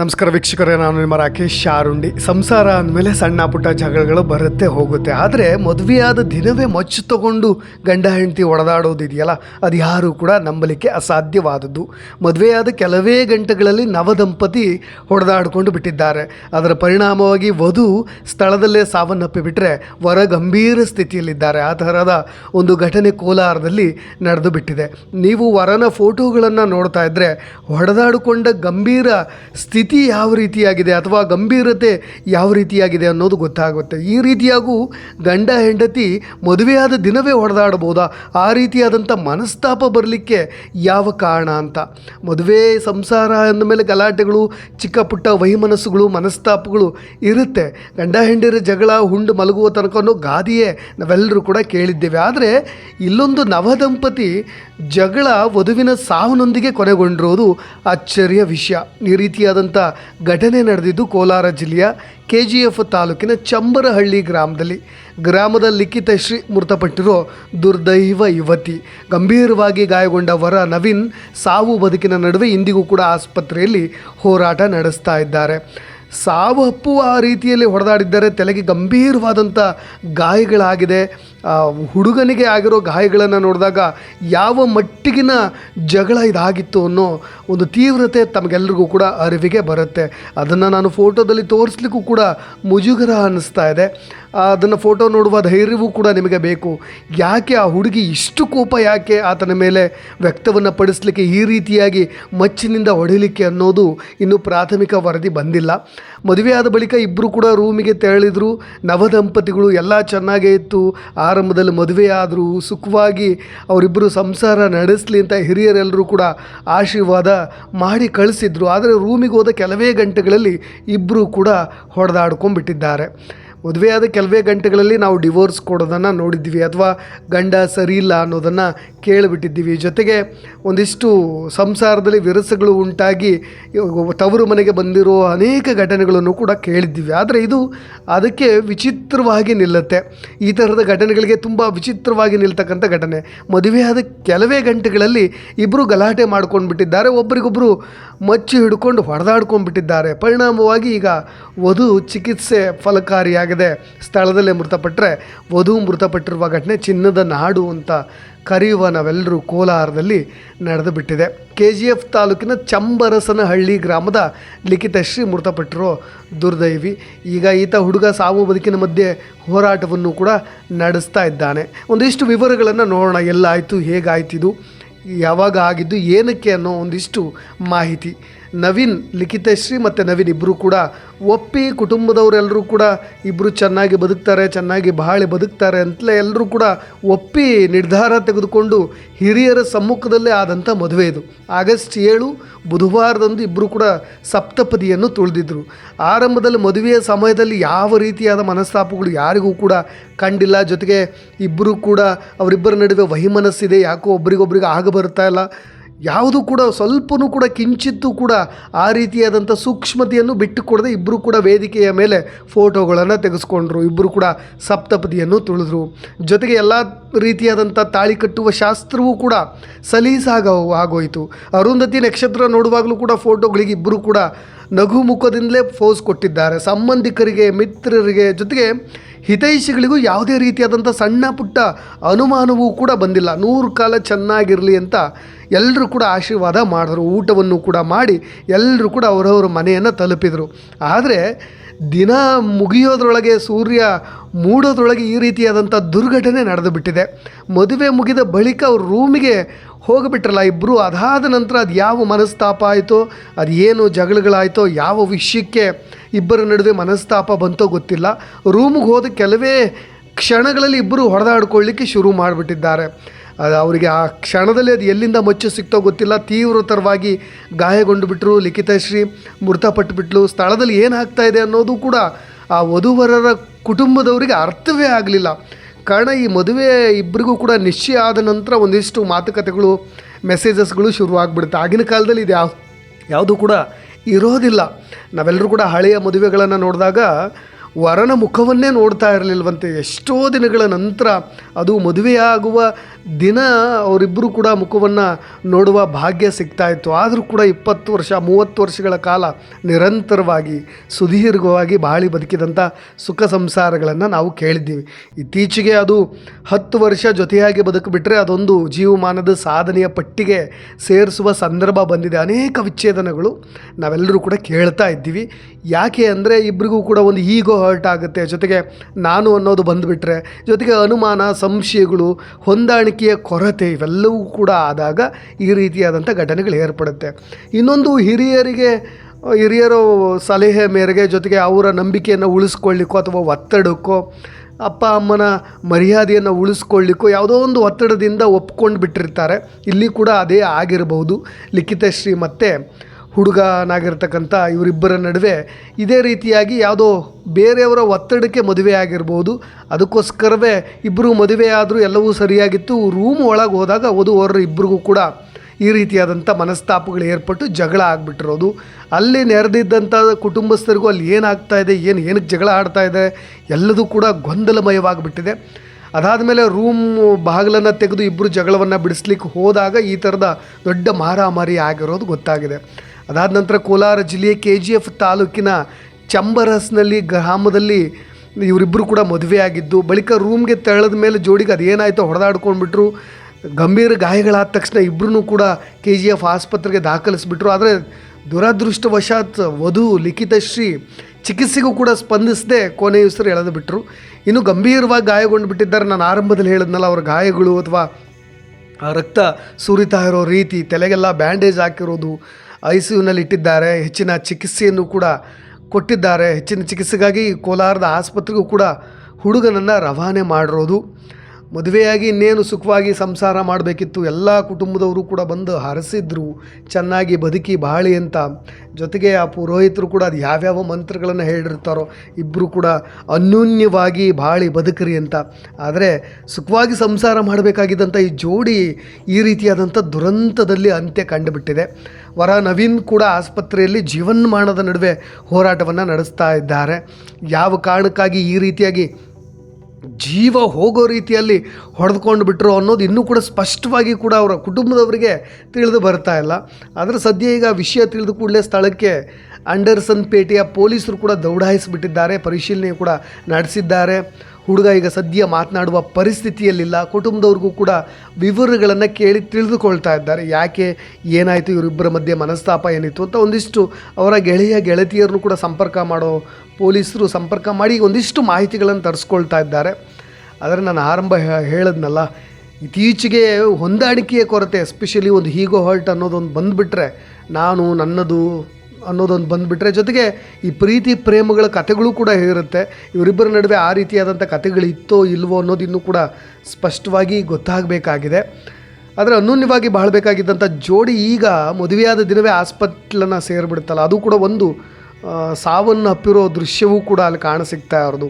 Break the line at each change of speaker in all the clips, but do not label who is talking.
ನಮಸ್ಕಾರ ವೀಕ್ಷಕರೇ, ನಾನು ನಿಮ್ಮ ರಾಕೇಶ್ ಶಾರುಂಡಿ. ಸಂಸಾರ ಅಂದಮೇಲೆ ಸಣ್ಣ ಪುಟ್ಟ ಜಗಳಗಳು ಬರುತ್ತೆ, ಹೋಗುತ್ತೆ. ಆದರೆ ಮದುವೆಯಾದ ದಿನವೇ ಮಚ್ಚು ತಗೊಂಡು ಗಂಡ ಹೆಂಡತಿ ಒಡೆದಾಡೋದಿದೆಯಲ್ಲ, ಅದು ಯಾರೂ ಕೂಡ ನಂಬಲಿಕ್ಕೆ ಅಸಾಧ್ಯವಾದದ್ದು. ಮದುವೆಯಾದ ಕೆಲವೇ ಗಂಟೆಗಳಲ್ಲಿ ನವದಂಪತಿ ಹೊಡೆದಾಡಿಕೊಂಡು ಬಿಟ್ಟಿದ್ದಾರೆ. ಅದರ ಪರಿಣಾಮವಾಗಿ ವಧು ಸ್ಥಳದಲ್ಲೇ ಸಾವನ್ನಪ್ಪಿಬಿಟ್ರೆ ವರ ಗಂಭೀರ ಸ್ಥಿತಿಯಲ್ಲಿದ್ದಾರೆ. ಆ ಥರದ ಒಂದು ಘಟನೆ ಕೋಲಾರದಲ್ಲಿ ನಡೆದು ಬಿಟ್ಟಿದೆ ನೀವು ವರನ ಫೋಟೋಗಳನ್ನು ನೋಡ್ತಾ ಇದ್ದರೆ ಹೊಡೆದಾಡಿಕೊಂಡ ಗಂಭೀರ ಸ್ಥಿತಿ ಯಾವ ರೀತಿಯಾಗಿದೆ ಅಥವಾ ಗಂಭೀರತೆ ಯಾವ ರೀತಿಯಾಗಿದೆ ಅನ್ನೋದು ಗೊತ್ತಾಗುತ್ತೆ. ಈ ರೀತಿಯಾಗೂ ಗಂಡ ಹೆಂಡತಿ ಮದುವೆಯಾದ ದಿನವೇ ಹೊಡೆದಾಡ್ಬೋದಾ ಆ ರೀತಿಯಾದಂಥ ಮನಸ್ತಾಪ ಬರಲಿಕ್ಕೆ ಯಾವ ಕಾರಣ ಅಂತ. ಮದುವೆ, ಸಂಸಾರ ಅಂದಮೇಲೆ ಗಲಾಟೆಗಳು, ಚಿಕ್ಕ ಪುಟ್ಟ ವಹಿಮನಸ್ಸುಗಳು ಮನಸ್ತಾಪಗಳು ಇರುತ್ತೆ. ಗಂಡ ಹೆಂಡಿರ ಜಗಳ, ಹುಂಡು ಮಲಗುವ ತನಕ ಅನ್ನೋ ಗಾದಿಯೇ ನಾವೆಲ್ಲರೂ ಕೂಡ ಕೇಳಿದ್ದೇವೆ. ಆದರೆ ಇಲ್ಲೊಂದು ನವದಂಪತಿ ಜಗಳ ವಧುವಿನ ಸಾವಿನೊಂದಿಗೆ ಕೊನೆಗೊಂಡಿರೋದು ಅಚ್ಚರಿಯ ವಿಷಯ. ಈ ರೀತಿಯಾದಂಥ ಘಟನೆ ನಡೆದಿದ್ದು ಕೋಲಾರ ಜಿಲ್ಲೆಯ ಕೆ ಜಿ ಎಫ್ ತಾಲೂಕಿನ ಚಂಬರಹಳ್ಳಿ ಗ್ರಾಮದಲ್ಲಿ. ಗ್ರಾಮದ ಲಿಖಿತ ಶ್ರೀ ಮೃತಪಟ್ಟಿರೋ ದುರ್ದೈವ ಯುವತಿ. ಗಂಭೀರವಾಗಿ ಗಾಯಗೊಂಡ ವರ ನವೀನ್ ಸಾವು ಬದುಕಿನ ನಡುವೆ ಇಂದಿಗೂ ಕೂಡ ಆಸ್ಪತ್ರೆಯಲ್ಲಿ ಹೋರಾಟ ನಡೆಸ್ತಾ ಇದ್ದಾರೆ. ಸಾವು ಅಪ್ಪು ಆ ರೀತಿಯಲ್ಲಿ ಹೊಡೆದಾಡಿದ್ದಾರೆ ತಲೆಗೆ ಗಂಭೀರವಾದಂಥ ಗಾಯಗಳಾಗಿದೆ. ಹುಡುಗನಿಗೆ ಆಗಿರೋ ಗಾಯಗಳನ್ನು ನೋಡಿದಾಗ ಯಾವ ಮಟ್ಟಿಗಿನ ಜಗಳ ಇದಾಗಿತ್ತು ಅನ್ನೋ ಒಂದು ತೀವ್ರತೆ ತಮಗೆಲ್ಲರಿಗೂ ಕೂಡ ಅರಿವಿಗೆ ಬರುತ್ತೆ. ಅದನ್ನು ನಾನು ಫೋಟೋದಲ್ಲಿ ತೋರಿಸ್ಲಿಕ್ಕೂ ಕೂಡ ಮುಜುಗರ ಅನ್ನಿಸ್ತಾ ಇದೆ. ಅದನ್ನು ಫೋಟೋ ನೋಡುವ ಧೈರ್ಯವೂ ಕೂಡ ನಿಮಗೆ ಬೇಕು. ಯಾಕೆ ಆ ಹುಡುಗಿ ಇಷ್ಟು ಕೋಪ ಯಾಕೆ ಆತನ ಮೇಲೆ ವ್ಯಕ್ತವನ್ನು ಪಡಿಸಲಿಕ್ಕೆ ಈ ರೀತಿಯಾಗಿ ಮಚ್ಚಿನಿಂದ ಹೊಡಿಲಿಕ್ಕೆ ಅನ್ನೋದು ಇನ್ನೂ ಪ್ರಾಥಮಿಕ ವರದಿ ಬಂದಿಲ್ಲ. ಮದುವೆಯಾದ ಬಳಿಕ ಇಬ್ಬರು ಕೂಡ ರೂಮಿಗೆ ತೆರಳಿದ್ರು. ನವದಂಪತಿಗಳು ಎಲ್ಲ ಚೆನ್ನಾಗೇ ಇತ್ತು. ಆರಂಭದಲ್ಲಿ ಮದುವೆಯಾದರೂ ಸುಖವಾಗಿ ಅವರಿಬ್ಬರು ಸಂಸಾರ ನಡೆಸಲಿ ಅಂತ ಹಿರಿಯರೆಲ್ಲರೂ ಕೂಡ ಆಶೀರ್ವಾದ ಮಾಡಿ ಕಳಿಸಿದ್ರು. ಆದರೆ ರೂಮಿಗೆ ಹೋದ ಕೆಲವೇ ಗಂಟೆಗಳಲ್ಲಿ ಇಬ್ಬರು ಕೂಡ ಹೊಡೆದಾಡ್ಕೊಂಡ್ಬಿಟ್ಟಿದ್ದಾರೆ. ಮದುವೆಯಾದ ಕೆಲವೇ ಗಂಟೆಗಳಲ್ಲಿ ನಾವು ಡಿವೋರ್ಸ್ ಕೊಡೋದನ್ನು ನೋಡಿದ್ದೀವಿ ಅಥವಾ ಗಂಡ ಸರಿ ಇಲ್ಲ ಅನ್ನೋದನ್ನು ಕೇಳಿಬಿಟ್ಟಿದ್ದೀವಿ. ಜೊತೆಗೆ ಒಂದಿಷ್ಟು ಸಂಸಾರದಲ್ಲಿ ವಿರಸಗಳು ಉಂಟಾಗಿ ತವರು ಮನೆಗೆ ಬಂದಿರೋ ಅನೇಕ ಘಟನೆಗಳನ್ನು ಕೂಡ ಕೇಳಿದ್ದೀವಿ. ಆದರೆ ಇದು ಅದಕ್ಕೆ ವಿಚಿತ್ರವಾಗಿ ನಿಲ್ಲುತ್ತೆ. ಈ ಥರದ ಘಟನೆಗಳಿಗೆ ತುಂಬ ವಿಚಿತ್ರವಾಗಿ ನಿಲ್ತಕ್ಕಂಥ ಘಟನೆ. ಮದುವೆಯಾದ ಕೆಲವೇ ಗಂಟೆಗಳಲ್ಲಿ ಇಬ್ಬರು ಗಲಾಟೆ ಮಾಡ್ಕೊಂಡು ಬಿಟ್ಟಿದ್ದಾರೆ ಒಬ್ಬರಿಗೊಬ್ಬರು ಮಚ್ಚಿ ಹಿಡ್ಕೊಂಡು ಹೊಡೆದಾಡ್ಕೊಂಡ್ಬಿಟ್ಟಿದ್ದಾರೆ. ಪರಿಣಾಮವಾಗಿ ಈಗ ವಧು ಚಿಕಿತ್ಸೆ ಫಲಕಾರಿಯಾಗಿದೆ ಸ್ಥಳದಲ್ಲೇ ಮೃತಪಟ್ಟರೆ ವಧು ಮೃತಪಟ್ಟಿರುವ ಘಟನೆ ಚಿನ್ನದ ನಾಡು ಅಂತ ಕರೆಯುವ ನಾವೆಲ್ಲರೂ ಕೋಲಾರದಲ್ಲಿ ನಡೆದು ಬಿಟ್ಟಿದೆ ಕೆ ಜಿ ಎಫ್ ತಾಲೂಕಿನ ಚಂಬರಸನಹಳ್ಳಿ ಗ್ರಾಮದ ಲಿಖಿತಶ್ರೀ ಮೃತಪಟ್ಟಿರೋ ದುರ್ದೈವಿ. ಈಗ ಈತ ಹುಡುಗ ಸಾವು ಬದುಕಿನ ಮಧ್ಯೆ ಹೋರಾಟವನ್ನು ಕೂಡ ನಡೆಸ್ತಾ ಇದ್ದಾನೆ. ಒಂದಿಷ್ಟು ವಿವರಗಳನ್ನು ನೋಡೋಣ. ಎಲ್ಲಾಯಿತು, ಹೇಗಾಯ್ತಿದು, ಯಾವಾಗ ಆಗಿದ್ದು, ಏನಕ್ಕೆ ಅನ್ನೋ ಒಂದಿಷ್ಟು ಮಾಹಿತಿ. ನವೀನ್, ಲಿಖಿತಶ್ರೀ ಮತ್ತು ನವೀನ್ ಇಬ್ಬರು ಕೂಡ ಒಪ್ಪಿ ಕುಟುಂಬದವರೆಲ್ಲರೂ ಕೂಡ ಇಬ್ಬರು ಚೆನ್ನಾಗಿ ಬದುಕ್ತಾರೆ, ಚೆನ್ನಾಗಿ ಬಾಳಿ ಬದುಕ್ತಾರೆ ಅಂತಲೇ ಎಲ್ಲರೂ ಕೂಡ ಒಪ್ಪಿ ನಿರ್ಧಾರ ತೆಗೆದುಕೊಂಡು ಹಿರಿಯರ ಸಮ್ಮುಖದಲ್ಲೇ ಆದಂಥ ಮದುವೆ ಇದು. ಆಗಸ್ಟ್ ಏಳು, ಬುಧವಾರದಂದು ಇಬ್ಬರು ಕೂಡ ಸಪ್ತಪದಿಯನ್ನು ತುಳಿದಿದ್ದರು ಆರಂಭದಲ್ಲಿ ಮದುವೆಯ ಸಮಯದಲ್ಲಿ ಯಾವ ರೀತಿಯಾದ ಮನಸ್ತಾಪಗಳು ಯಾರಿಗೂ ಕೂಡ ಕಂಡಿಲ್ಲ. ಜೊತೆಗೆ ಇಬ್ಬರು ಕೂಡ ಅವರಿಬ್ಬರ ನಡುವೆ ವಹಿಮನಸ್ಸಿದೆ. ಯಾಕೋ ಒಬ್ರಿಗೊಬ್ರಿಗೆ ಆಗ ಬರ್ತಾ ಇಲ್ಲ. ಯಾವುದು ಕೂಡ ಸ್ವಲ್ಪನೂ ಕೂಡ ಕಿಂಚಿತ್ತೂ ಕೂಡ ಆ ರೀತಿಯಾದಂಥ ಸೂಕ್ಷ್ಮತೆಯನ್ನು ಬಿಟ್ಟು ಕೊಡದೆ ಇಬ್ಬರು ಕೂಡ ವೇದಿಕೆಯ ಮೇಲೆ ಫೋಟೋಗಳನ್ನು ತೆಗೆಸ್ಕೊಂಡ್ರು. ಇಬ್ಬರು ಕೂಡ ಸಪ್ತಪದಿಯನ್ನು ತುಳಿದ್ರು. ಜೊತೆಗೆ ಎಲ್ಲ ರೀತಿಯಾದಂಥ ತಾಳಿ ಕಟ್ಟುವ ಶಾಸ್ತ್ರವೂ ಕೂಡ ಸಲೀಸಾಗ ಆಗೋಯಿತು. ಅರುಂಧತಿ ನಕ್ಷತ್ರ ನೋಡುವಾಗಲೂ ಕೂಡ ಫೋಟೋಗಳಿಗೆ ಇಬ್ಬರು ಕೂಡ ನಗು ಮುಖದಿಂದಲೇ ಫೋಸ್ ಕೊಟ್ಟಿದ್ದಾರೆ. ಸಂಬಂಧಿಕರಿಗೆ, ಮಿತ್ರರಿಗೆ ಜೊತೆಗೆ ಹಿತೈಷಿಗಳಿಗೂ ಯಾವುದೇ ರೀತಿಯಾದಂಥ ಸಣ್ಣ ಪುಟ್ಟ ಅನುಮಾನವೂ ಕೂಡ ಬಂದಿಲ್ಲ. ನೂರು ಕಾಲ ಚೆನ್ನಾಗಿರಲಿ ಅಂತ ಎಲ್ಲರೂ ಕೂಡ ಆಶೀರ್ವಾದ ಮಾಡಿದ್ರು, ಊಟವನ್ನು ಕೂಡ ಮಾಡಿ ಎಲ್ಲರೂ ಕೂಡ ಅವರವ್ರ ಮನೆಯನ್ನು ತಲುಪಿದರು. ಆದರೆ ದಿನ ಮುಗಿಯೋದ್ರೊಳಗೆ, ಸೂರ್ಯ ಮೂಡೋದ್ರೊಳಗೆ ಈ ರೀತಿಯಾದಂಥ ದುರ್ಘಟನೆ ನಡೆದು ಬಿಟ್ಟಿದೆ ಮದುವೆ ಮುಗಿದ ಬಳಿಕ ಅವ್ರ ರೂಮಿಗೆ ಹೋಗಿಬಿಟ್ರಲ್ಲ ಇಬ್ಬರು ಅದಾದ ನಂತರ ಅದು ಯಾವ ಮನಸ್ತಾಪ ಆಯಿತೋ, ಅದು ಏನು ಜಗಳಗಳಾಯಿತೋ, ಯಾವ ವಿಷಯಕ್ಕೆ ಇಬ್ಬರ ನಡುವೆ ಮನಸ್ತಾಪ ಬಂತೋ ಗೊತ್ತಿಲ್ಲ. ರೂಮಿಗೆ ಹೋದ ಕೆಲವೇ ಕ್ಷಣಗಳಲ್ಲಿ ಇಬ್ಬರು ಹೊಡೆದಾಡ್ಕೊಳ್ಳಿಕ್ಕೆ ಶುರು ಮಾಡಿಬಿಟ್ಟಿದ್ದಾರೆ. ಅವರಿಗೆ ಆ ಕ್ಷಣದಲ್ಲಿ ಅದು ಎಲ್ಲಿಂದ ಮಚ್ಚು ಸಿಕ್ತೋ ಗೊತ್ತಿಲ್ಲ. ತೀವ್ರತರವಾಗಿ ಗಾಯಗೊಂಡು ಬಿಟ್ಟರು ಲಿಖಿತಶ್ರೀ ಮೃತಪಟ್ಟುಬಿಟ್ಲು ಸ್ಥಳದಲ್ಲಿ ಏನು ಆಗ್ತಾ ಇದೆ ಅನ್ನೋದು ಕೂಡ ಆ ವಧುವರರ ಕುಟುಂಬದವರಿಗೆ ಅರ್ಥವೇ ಆಗಲಿಲ್ಲ. ಕಾರಣ, ಈ ಮದುವೆ ಇಬ್ಬರಿಗೂ ಕೂಡ ನಿಶ್ಚಯ ಆದ ನಂತರ ಒಂದಿಷ್ಟು ಮಾತುಕತೆಗಳು, ಮೆಸೇಜಸ್ಗಳು ಶುರುವಾಗ್ಬಿಡುತ್ತೆ. ಆಗಿನ ಕಾಲದಲ್ಲಿ ಇದು ಯಾವ, ಯಾವುದೂ ಕೂಡ ಇರೋದಿಲ್ಲ. ನಾವೆಲ್ಲರೂ ಕೂಡ ಹಳೆಯ ಮದುವೆಗಳನ್ನು ನೋಡಿದಾಗ ವರನ ಮುಖವನ್ನೇ ನೋಡ್ತಾ ಇರಲಿಲ್ವಂತೆ. ಎಷ್ಟೋ ದಿನಗಳ ನಂತರ ಅದು ಮದುವೆಯಾಗುವ ದಿನ ಅವರಿಬ್ಬರು ಕೂಡ ಮುಖವನ್ನು ನೋಡುವ ಭಾಗ್ಯ ಸಿಗ್ತಾ ಇತ್ತು. ಆದರೂ ಕೂಡ ಇಪ್ಪತ್ತು ವರ್ಷ, ಮೂವತ್ತು ವರ್ಷಗಳ ಕಾಲ ನಿರಂತರವಾಗಿ, ಸುದೀರ್ಘವಾಗಿ ಬಾಳಿ ಬದುಕಿದಂಥ ಸುಖ ಸಂಸಾರಗಳನ್ನು ನಾವು ಕೇಳಿದ್ದೀವಿ. ಇತ್ತೀಚೆಗೆ ಅದು ಹತ್ತು ವರ್ಷ ಜೊತೆಯಾಗಿ ಬದುಕುಬಿಟ್ರೆ ಅದೊಂದು ಜೀವಮಾನದ ಸಾಧನೆಯ ಪಟ್ಟಿಗೆ ಸೇರಿಸುವ ಸಂದರ್ಭ ಬಂದಿದೆ. ಅನೇಕ ವಿಚ್ಛೇದನಗಳು ನಾವೆಲ್ಲರೂ ಕೂಡ ಕೇಳ್ತಾ ಇದ್ದೀವಿ. ಯಾಕೆ ಅಂದರೆ ಇಬ್ಬರಿಗೂ ಕೂಡ ಒಂದು ಈಗೋ ಹರ್ಟ್ ಆಗುತ್ತೆ. ಜೊತೆಗೆ ನಾನು ಅನ್ನೋದು ಬಂದುಬಿಟ್ರೆ, ಜೊತೆಗೆ ಅನುಮಾನ, ಸಂಶಯಗಳು, ಹೊಂದಾಣಿಕೆಯ ಕೊರತೆ ಇವೆಲ್ಲವೂ ಕೂಡ ಆದಾಗ ಈ ರೀತಿಯಾದಂಥ ಘಟನೆಗಳು ಏರ್ಪಡುತ್ತೆ. ಇನ್ನೊಂದು ಹಿರಿಯರಿಗೆ, ಹಿರಿಯರ ಸಲಹೆ ಮೇರೆಗೆ ಜೊತೆಗೆ ಅವರ ನಂಬಿಕೆಯನ್ನು ಉಳಿಸ್ಕೊಳ್ಳಿಕ್ಕೋ ಅಥವಾ ಒತ್ತಡಕ್ಕೋ, ಅಪ್ಪ, ಅಮ್ಮನ ಮರ್ಯಾದೆಯನ್ನು ಉಳಿಸ್ಕೊಳ್ಳಿಕ್ಕೋ ಯಾವುದೋ ಒಂದು ಒತ್ತಡದಿಂದ ಒಪ್ಕೊಂಡು ಬಿಟ್ಟಿರ್ತಾರೆ ಇಲ್ಲಿ ಕೂಡ ಅದೇ ಆಗಿರಬಹುದು ಲಿಖಿತಶ್ರೀ ಮತ್ತು ಹುಡುಗನಾಗಿರ್ತಕ್ಕಂಥ ಇವರಿಬ್ಬರ ನಡುವೆ ಇದೇ ರೀತಿಯಾಗಿ ಯಾವುದೋ ಬೇರೆಯವರ ಒತ್ತಡಕ್ಕೆ ಮದುವೆ ಆಗಿರ್ಬೋದು. ಅದಕ್ಕೋಸ್ಕರವೇ ಇಬ್ಬರು ಮದುವೆ ಆದರೂ ಎಲ್ಲವೂ ಸರಿಯಾಗಿತ್ತು. ರೂಮ್ ಒಳಗೆ ಹೋದಾಗ ವಧುವರರು ಇಬ್ಬರಿಗೂ ಕೂಡ ಈ ರೀತಿಯಾದಂಥ ಮನಸ್ತಾಪಗಳು ಏರ್ಪಟ್ಟು ಜಗಳ ಆಗಿಬಿಟ್ಟಿರೋದು. ಅಲ್ಲಿ ನೆರೆದಿದ್ದಂಥ ಕುಟುಂಬಸ್ಥರಿಗೂ ಅಲ್ಲಿ ಏನಾಗ್ತಾ ಇದೆ, ಏನು, ಏನಕ್ಕೆ ಜಗಳ ಆಡ್ತಾ ಇದೆ, ಎಲ್ಲದೂ ಕೂಡ ಗೊಂದಲಮಯವಾಗಿಬಿಟ್ಟಿದೆ. ಅದಾದಮೇಲೆ ರೂಮ್ ಬಾಗಿಲನ್ನು ತೆಗೆದು ಇಬ್ಬರು ಜಗಳವನ್ನು ಬಿಡಿಸ್ಲಿಕ್ಕೆ ಹೋದಾಗ ಈ ಥರದ ದೊಡ್ಡ ಮಾರಾಮಾರಿ ಆಗಿರೋದು ಗೊತ್ತಾಗಿದೆ. ಅದಾದ ನಂತರ ಕೋಲಾರ ಜಿಲ್ಲೆಯ ಕೆ ಜಿ ಎಫ್ ತಾಲೂಕಿನ ಚಂಬರಸ್ನಲ್ಲಿ ಗ್ರಾಮದಲ್ಲಿ ಇವರಿಬ್ಬರು ಕೂಡ ಮದುವೆ ಆಗಿದ್ದು ಬಳಿಕ ರೂಮ್ಗೆ ತೆರಳಿದ ಮೇಲೆ ಜೋಡಿಗೆ ಅದೇನಾಯಿತೋ ಹೊಡೆದಾಡ್ಕೊಂಡ್ಬಿಟ್ರು. ಗಂಭೀರ ಗಾಯಗಳಾದ ತಕ್ಷಣ ಇಬ್ಬರೂ ಕೂಡ ಕೆ ಜಿ ಎಫ್ ಆಸ್ಪತ್ರೆಗೆ ದಾಖಲಿಸ್ಬಿಟ್ರು. ಆದರೆ ದುರದೃಷ್ಟವಶಾತ್ ವಧು ಲಿಖಿತಶ್ರೀ ಚಿಕಿತ್ಸೆಗೂ ಕೂಡ ಸ್ಪಂದಿಸದೆ ಕೊನೆಯುಸಿರು ಎಳೆದು ಬಿಟ್ಟರು ಇನ್ನು ಗಂಭೀರವಾಗಿ ಗಾಯಗೊಂಡು ಬಿಟ್ಟಿದ್ದಾರೆ ನಾನು ಆರಂಭದಲ್ಲಿ ಹೇಳಿದ್ನಲ್ಲ, ಅವರ ಗಾಯಗಳು ಅಥವಾ ರಕ್ತ ಸುರಿತಾ ಇರೋ ರೀತಿ, ತಲೆಗೆಲ್ಲ ಬ್ಯಾಂಡೇಜ್ ಹಾಕಿರೋದು ಐ ಸಿ ಯುನಲ್ಲಿ ಇಟ್ಟಿದ್ದಾರೆ. ಹೆಚ್ಚಿನ ಚಿಕಿತ್ಸೆಯನ್ನು ಕೂಡ ಕೊಟ್ಟಿದ್ದಾರೆ. ಹೆಚ್ಚಿನ ಚಿಕಿತ್ಸೆಗಾಗಿ ಕೋಲಾರದ ಆಸ್ಪತ್ರೆಗೂ ಕೂಡ ಹುಡುಗನನ್ನು ರವಾನೆ ಮಾಡಿರೋದು. ಮದುವೆಯಾಗಿ ಇನ್ನೇನು ಸುಖವಾಗಿ ಸಂಸಾರ ಮಾಡಬೇಕಿತ್ತು, ಎಲ್ಲ ಕುಟುಂಬದವರು ಕೂಡ ಬಂದು ಹರಸಿದ್ರು, ಚೆನ್ನಾಗಿ ಬದುಕಿ ಬಾಳಿ ಅಂತ. ಜೊತೆಗೆ ಆ ಪುರೋಹಿತರು ಕೂಡ ಅದು ಯಾವ್ಯಾವ ಮಂತ್ರಗಳನ್ನು ಹೇಳಿರ್ತಾರೋ ಇಬ್ಬರು ಕೂಡ ಅನ್ಯೂನ್ಯವಾಗಿ ಬಾಳಿ ಬದುಕರಿ ಅಂತ. ಆದರೆ ಸುಖವಾಗಿ ಸಂಸಾರ ಮಾಡಬೇಕಾಗಿದ್ದಂಥ ಈ ಜೋಡಿ ಈ ರೀತಿಯಾದಂಥ ದುರಂತದಲ್ಲಿ ಅಂತ್ಯ ಕಂಡುಬಿಟ್ಟಿದೆ. ವರ ನವೀನ್ ಕೂಡ ಆಸ್ಪತ್ರೆಯಲ್ಲಿ ಜೀವನ್ಮಾನದ ನಡುವೆ ಹೋರಾಟವನ್ನು ನಡೆಸ್ತಾ ಇದ್ದಾರೆ. ಯಾವ ಕಾರಣಕ್ಕಾಗಿ ಈ ರೀತಿಯಾಗಿ ಜೀವ ಹೋಗೋ ರೀತಿಯಲ್ಲಿ ಹೊಡೆದುಕೊಂಡು ಬಿಟ್ಟರು ಅನ್ನೋದು ಇನ್ನೂ ಕೂಡ ಸ್ಪಷ್ಟವಾಗಿ ಕೂಡ ಅವರ ಕುಟುಂಬದವರಿಗೆ ತಿಳಿದು ಬರ್ತಾ ಇಲ್ಲ. ಆದರೆ ಸದ್ಯ ಈಗ ವಿಷಯ ತಿಳಿದು ಕೂಡಲೇ ಸ್ಥಳಕ್ಕೆ ಅಂಡರ್ಸನ್ ಪೇಟೆಯ ಪೊಲೀಸರು ಕೂಡ ದೌಡಾಯಿಸಿಬಿಟ್ಟಿದ್ದಾರೆ. ಪರಿಶೀಲನೆ ಕೂಡ ನಡೆಸಿದ್ದಾರೆ. ಹುಡುಗ ಈಗ ಸದ್ಯ ಮಾತನಾಡುವ ಪರಿಸ್ಥಿತಿಯಲ್ಲಿಲ್ಲ. ಕುಟುಂಬದವ್ರಿಗೂ ಕೂಡ ವಿವರಗಳನ್ನು ಕೇಳಿ ತಿಳಿದುಕೊಳ್ತಾ ಇದ್ದಾರೆ. ಯಾಕೆ ಏನಾಯಿತು? ಇವರಿಬ್ಬರ ಮಧ್ಯೆ ಮನಸ್ತಾಪ ಏನಿತ್ತು ಅಂತ ಒಂದಿಷ್ಟು ಅವರ ಗೆಳೆಯ, ಗೆಳತಿಯರನ್ನು ಕೂಡ ಸಂಪರ್ಕ ಮಾಡೋ ಪೊಲೀಸರು ಸಂಪರ್ಕ ಮಾಡಿ ಒಂದಿಷ್ಟು ಮಾಹಿತಿಗಳನ್ನು ತರಿಸ್ಕೊಳ್ತಾ ಇದ್ದಾರೆ. ಆದರೆ ನಾನು ಆರಂಭ ಹೇಳಿದ್ನಲ್ಲ, ಇತ್ತೀಚೆಗೆ ಹೊಂದಾಣಿಕೆಯ ಕೊರತೆ ಎಸ್ಪೆಷಲಿ ಒಂದು ಹೀಗೋ ಹರ್ಟ್ ಅನ್ನೋದೊಂದು ಬಂದುಬಿಟ್ರೆ, ನಾನು ನನ್ನದು ಅನ್ನೋದೊಂದು ಬಂದುಬಿಟ್ರೆ ಜೊತೆಗೆ ಈ ಪ್ರೀತಿ, ಪ್ರೇಮಗಳ ಕಥೆಗಳು ಕೂಡ ಇರುತ್ತೆ ಇವರಿಬ್ಬರ ನಡುವೆ ಆ ರೀತಿಯಾದಂಥ ಕಥೆಗಳಿತ್ತೋ ಇಲ್ವೋ ಅನ್ನೋದು ಇನ್ನೂ ಕೂಡ ಸ್ಪಷ್ಟವಾಗಿ ಗೊತ್ತಾಗಬೇಕಾಗಿದೆ. ಆದರೆ ಅನ್ಯೋನ್ಯವಾಗಿ ಬಾಳಬೇಕಾಗಿದ್ದಂಥ ಜೋಡಿ ಈಗ ಮದುವೆಯಾದ ದಿನವೇ ಆಸ್ಪತ್ಲನ್ನು ಸೇರಿಬಿಡುತ್ತಲ್ಲ, ಅದು ಕೂಡ ಒಂದು ಸಾವನ್ನು ಅಪ್ಪಿರೋ ದೃಶ್ಯವೂ ಕೂಡ ಅಲ್ಲಿ ಕಾಣಸಿಗ್ತಾ ಇರೋದು.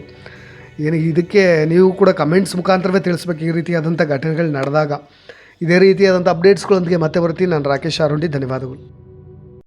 ಏನು ಇದಕ್ಕೆ ನೀವು ಕೂಡ ಕಮೆಂಟ್ಸ್ ಮುಖಾಂತರವೇ ತಿಳಿಸ್ಬೇಕು ಈ ರೀತಿಯಾದಂಥ ಘಟನೆಗಳು ನಡೆದಾಗ. ಇದೇ ರೀತಿಯಾದಂಥ ಅಪ್ಡೇಟ್ಸ್ಗಳೊಂದಿಗೆ ಮತ್ತೆ ಬರ್ತೀನಿ. ನಾನು ರಾಕೇಶ್ ಆರುಂಡಿ ಧನ್ಯವಾದಗಳು.